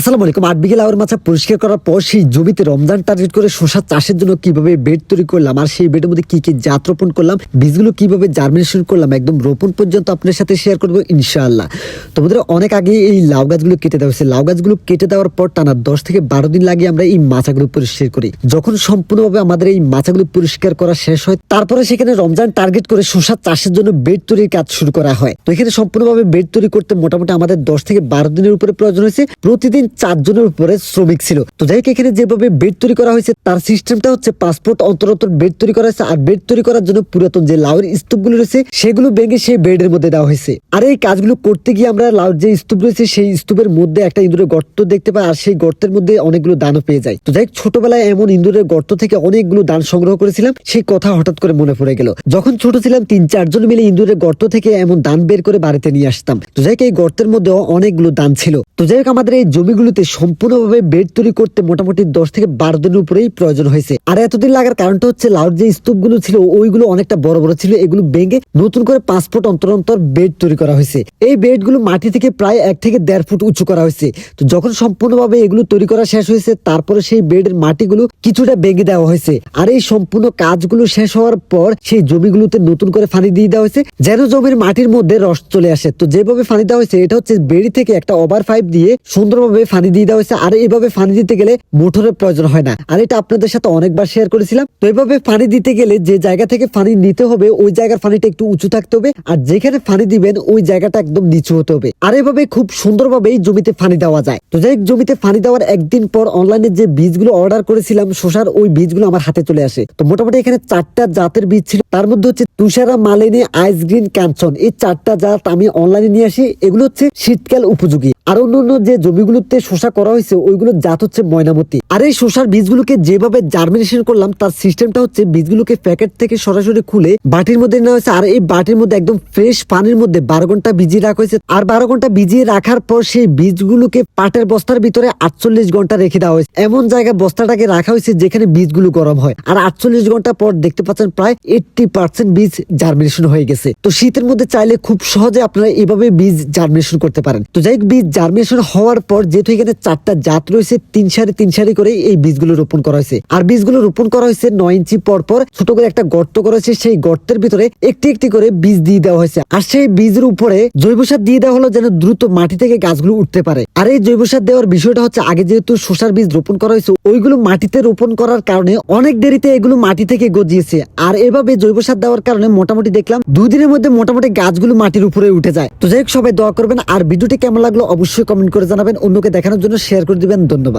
আসসালামু আলাইকুম। আট বিঘে লাউয়ের মাছা পরিষ্কার করার পর সেই জমিতে রমজান টার্গেট করে শশা চাষের জন্য কীভাবে বেড তৈরি করলাম? আর সেই বেডের মধ্যে কি কি জাত রোপণ করলাম? বীজগুলো কীভাবে জার্মিনেশন করলাম? একদম রোপণ পর্যন্ত আপনার সাথে শেয়ার করব ইনশাআল্লাহ। তোমাদের অনেক আগে এই লাউ গাছগুলো কেটে দেওয়া হয়েছে। লাউ গাছগুলো কেটে দেওয়ার পর টানা দশ থেকে বারো দিন লাগে আমরা এই মাছাগুলো পরিষ্কার করি। যখন সম্পূর্ণভাবে আমাদের এই মাছাগুলো পরিষ্কার করা শেষ হয়, তারপরে সেখানে রমজান টার্গেট করে শশা চাষের জন্য বেড তৈরির কাজ শুরু করা হয়। তো এখানে সম্পূর্ণভাবে বেড তৈরি করতে মোটামুটি আমাদের দশ থেকে বারো দিনের উপরে প্রয়োজন হয়েছে। প্রতিদিন চারজনের উপরে শ্রমিক ছিল। তো যাই এখানে যেভাবে বেড তৈরি করা হয়েছে, তার সিস্টেমটা হচ্ছে পাসপোর্ট অন্তর অন্তর বেড তৈরি করা হয়েছে, আর বেড তৈরি করার জন্য পুরাতন যে লাউয়ের স্তূপগুলো রয়েছে, সেগুলো ভেঙে সেই বেডের মধ্যে দেওয়া হয়েছে। আর এই কাজগুলো করতে গিয়ে আমরা লাউর যে স্তূপ রয়েছে, সেই স্তূপের মধ্যে একটা ইঁদুরের গর্ত দেখতে পাই, আর সেই গর্তের মধ্যে অনেকগুলো দানও পেয়ে যায়। তো যাই ছোটবেলায় এমন ইঁদুরের গর্ত থেকে অনেকগুলো দান সংগ্রহ করেছিলাম, সেই কথা হঠাৎ করে মনে পড়ে গেল। যখন ছোট ছিলাম, তিন চারজন মিলে ইঁদুরের গর্ত থেকে এমন দান বের করে বাড়িতে নিয়ে আসতাম। তো যাই এই গর্তের মধ্যে অনেকগুলো দান ছিল। তো যাই আমাদের এই জমিগুলোতে সম্পূর্ণভাবে বেড তৈরি করতে মোটামুটি দশ থেকে বারো দিনের উপরেই প্রয়োজন হয়েছে। আর এতদিন লাগার কারণটা হচ্ছে লাউর যে স্তূপগুলো ছিল, ওইগুলো অনেকটা বড় বড় ছিল, এগুলো ভেঙে নতুন করে পাঁচ ফুট অন্তর অন্তর বেড তৈরি করা হয়েছে। এই বেডগুলো মাটি থেকে প্রায় এক থেকে দেড় ফুট উঁচু করা হয়েছে। তো যখন সম্পূর্ণভাবে এগুলো তৈরি করা শেষ হয়েছে, তারপরে সেই বেডের মাটিগুলো কিছুটা ভেঙে দেওয়া হয়েছে। আর এই সম্পূর্ণ কাজগুলো শেষ হওয়ার পর সেই জমিগুলোতে নতুন করে পানি দিয়ে দেওয়া হয়েছে, যেন জমির মাটির মধ্যে রস চলে আসে। তো যেভাবে পানি দেওয়া হয়েছে, এটা হচ্ছে বেড়ি থেকে একটা ওভার পাইপ দিয়ে সুন্দরভাবে পানি দিয়ে দেওয়া হয়েছে। আর এইভাবে পানি দিতে গেলে মোটরের প্রয়োজন হয় না। আর এটা আপনাদের সাথে অনেকবার শেয়ার করেছিলাম। তো এইভাবে পানি দিতে গেলে যে জায়গা থেকে পানি নিতে হবে, ওই জায়গার পানিটা একটু উঁচু থাকতে হবে। আর যেখানে পানি দিবেন, ওই জায়গাটা একদম নিচু হতে হবে। আর এভাবে খুব সুন্দরভাবে এই জমিতে পানি দেওয়া যায়। তো যাই জমিতে পানি দেওয়ার একদিন পর অনলাইনে যে বীজগুলো অর্ডার করেছিলাম শশার ওই বীজগুলো আমার হাতে চলে আসে। তো মোটামুটি এখানে চারটা জাতের বীজ ছিল। তার মধ্যে হচ্ছে তুষারা, মালিনী আইস গ্রিন ক্যানসন এই চারটা জাত আমি অনলাইনে নিয়ে আসি। এগুলো হচ্ছে শীতকাল উপযোগী। আর অন্য অন্য যে জমিগুলোতে শোষা করা হয়েছে, ওইগুলোর জাত হচ্ছে ময়নামতি। আর এই শোষার বীজগুলোকে যেভাবে জার্মিনেশন করলাম, তার সিস্টেমটা হচ্ছে বীজগুলোকে প্যাকেট থেকে সরাসরি খুলে বাটির মধ্যে নেওয়া হয়েছে। আর এই বাটির মধ্যে একদম ফ্রেশ পানির মধ্যে বারো ঘণ্টা ভিজিয়ে রাখা হয়েছে। আর বারো ঘণ্টা ভিজিয়ে রাখার পর সেই বীজগুলোকে পাটের বস্তার ভিতরে আটচল্লিশ ঘণ্টা রেখে দেওয়া হয়েছে। এমন জায়গায় বস্তাটাকে রাখা হয়েছে যেখানে বীজগুলো গরম হয়। আর আটচল্লিশ ঘণ্টা পর দেখতে পাচ্ছেন প্রায় এইটটি পার্সেন্ট বীজ জার্মিনেশন হয়ে গেছে। তো শীতের মধ্যে চাইলে খুব সহজে আপনারা এভাবে বীজ জার্মিনেশন করতে পারেন। তো যাই বীজ জার্মিনেশন হওয়ার পর যেহেতু এখানে চারটা জাত রয়েছে, তিন সারি তিন সারি করে এই বীজগুলো রোপণ করা হয়েছে। আর বীজগুলো রোপণ করা হয়েছে নয় ইঞ্চি পর পর, ছোট করে একটা গর্ত করা হয়েছে, সেই গর্তের ভিতরে একটি একটি করে বীজ দিয়ে দেওয়া হয়েছে। আর সেই বীজের উপরে জৈব সার দিয়ে দেওয়া হলো যেন দ্রুত মাটি থেকে গাছগুলো উঠতে পারে। আর এই জৈব সার দেওয়ার বিষয়টা হচ্ছে, আগে যেহেতু শসার বীজ রোপণ করা হয়েছে, ওইগুলো মাটিতে রোপণ করার কারণে অনেক দেরিতে এগুলো মাটি থেকে গজিয়েছে। আর এভাবে জৈব সার দেওয়ার কারণে মোটামুটি দেখলাম দুই দিনের মধ্যে মোটামুটি গাছগুলো মাটির উপরে উঠে যায়। তো যাই হোক, সবাই দোয়া করবেন, আর ভিডিওটি কেমন লাগল অবশ্যই কমেন্ট করে জানাবেন। অন্যকে দেখানোর জন্য শেয়ার করে দিবেন ধন্যবাদ।